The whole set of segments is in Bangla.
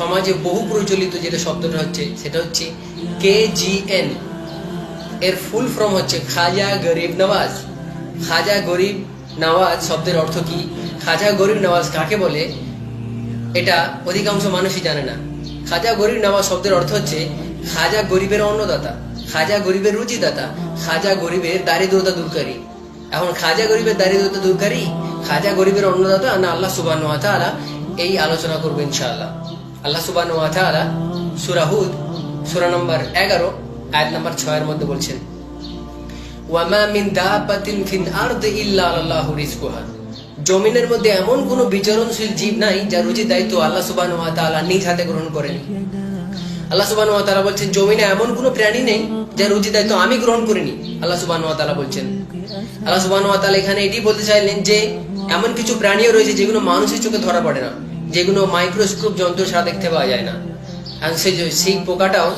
সমাজে বহু প্রচলিত যেটা শব্দটা হচ্ছে, সেটা হচ্ছে কে জি এন এর ফুল ফর্ম হচ্ছে খাজা গরিব নওয়াজ। খাজা গরিব নওয়াজ শব্দের অর্থ কি? খাজা গরিব নওয়াজ কাকে বলে? এটা অধিকাংশ মানুষই জানে না। খাজা গরিব নওয়াজ শব্দের অর্থ হচ্ছে খাজা গরিবের অন্নদাতা, খাজা গরিবের রুচিদাতা, খাজা গরিবের দারিদ্রতা দূরকারী। এখন খাজা গরিবের দারিদ্রতা দূরকারী, খাজা গরিবের অন্নদাতা না আল্লাহ সুবাহ এই আলোচনা করব ইনশাআল্লাহ। আল্লাহ সুবাহ সুরাহুদ সুরা নম্বর এগারো, আয়াত নম্বর ছয়ের মধ্যে বলছেন মিন জমিনের মধ্যে এমন বিচরণশীল জীব নাই দায়িত্ব আল্লাহ তাআলা নিজ হাতে গ্রহণ করেন। আল্লাহ তাআলা বলছেন, জমিনে এমন কোনো প্রাণী নেই দায়িত্ব আমি গ্রহণ করিনি। আল্লাহ তাআলা বলছেন, আল্লাহ তাআলা এখানে এটি বলতে চাইলেন যে, এমন কিছু প্রাণীও রয়েছে যেগুলো মানুষের চোখে ধরা পড়ে না। যেগুলো মাইক্রোস্কোপ যন্ত্র ছাড়া দেখতে পাওয়া যায় না। আর সেই সেই পোকাটাও,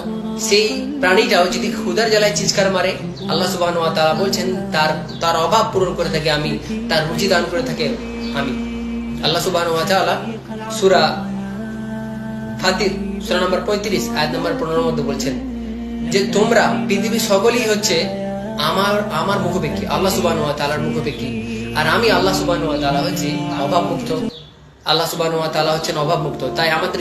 সেই প্রাণীটাও যদি ক্ষুধার জ্বালায় চিৎকার মারে, আল্লাহ সুবাহ তারা বলছেন, তার তার অভাব পূরণ করে থাকে আমি, তার রুচি দান করে থাকে আমি। আল্লাহ সুবাহ সুরা ফাতির, সুরা নম্বর পঁয়ত্রিশ, আয়াত নম্বর পনেরোর মধ্যে বলছেন, যে তোমরা পৃথিবীর সকলেই হচ্ছে আমার আমার মুখপেক্ষী, আল্লাহ সুবাহ তালার মুখপেক্ষী। আর আমি আল্লাহ সুবাহ তালা হচ্ছে অভাব মুক্ত আল্লাহ সুবাহ হচ্ছেন অভাব মুক্ত তাই আমাদের